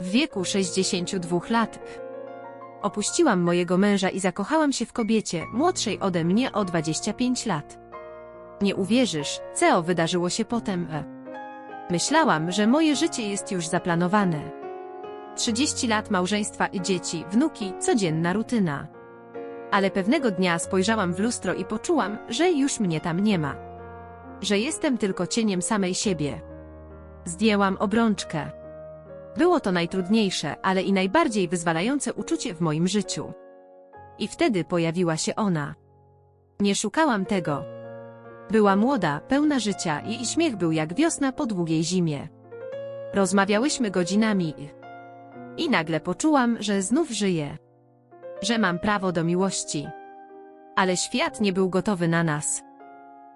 W wieku 62 lat opuściłam mojego męża i zakochałam się w kobiecie, młodszej ode mnie o 25 lat. Nie uwierzysz, co wydarzyło się potem. Myślałam, że moje życie jest już zaplanowane. 30 lat małżeństwa i dzieci, wnuki, codzienna rutyna. Ale pewnego dnia spojrzałam w lustro i poczułam, że już mnie tam nie ma. Że jestem tylko cieniem samej siebie. Zdjęłam obrączkę. Było to najtrudniejsze, ale i najbardziej wyzwalające uczucie w moim życiu. I wtedy pojawiła się ona. Nie szukałam tego. Była młoda, pełna życia, jej śmiech był jak wiosna po długiej zimie. Rozmawiałyśmy godzinami i nagle poczułam, że znów żyję. Że mam prawo do miłości. Ale świat nie był gotowy na nas.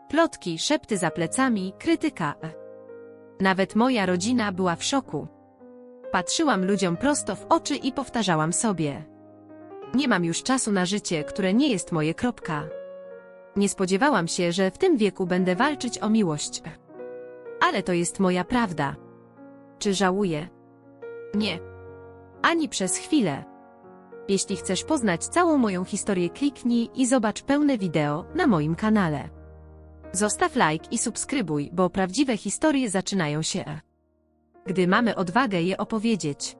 Plotki, szepty za plecami, krytyka. Nawet moja rodzina była w szoku. Patrzyłam ludziom prosto w oczy i powtarzałam sobie. Nie mam już czasu na życie, które nie jest moje kropka. Nie spodziewałam się, że w tym wieku będę walczyć o miłość. Ale to jest moja prawda. Czy żałuję? Nie. Ani przez chwilę. Jeśli chcesz poznać całą moją historię, kliknij i zobacz pełne wideo na moim kanale. Zostaw like i subskrybuj, bo prawdziwe historie zaczynają się, gdy mamy odwagę je opowiedzieć.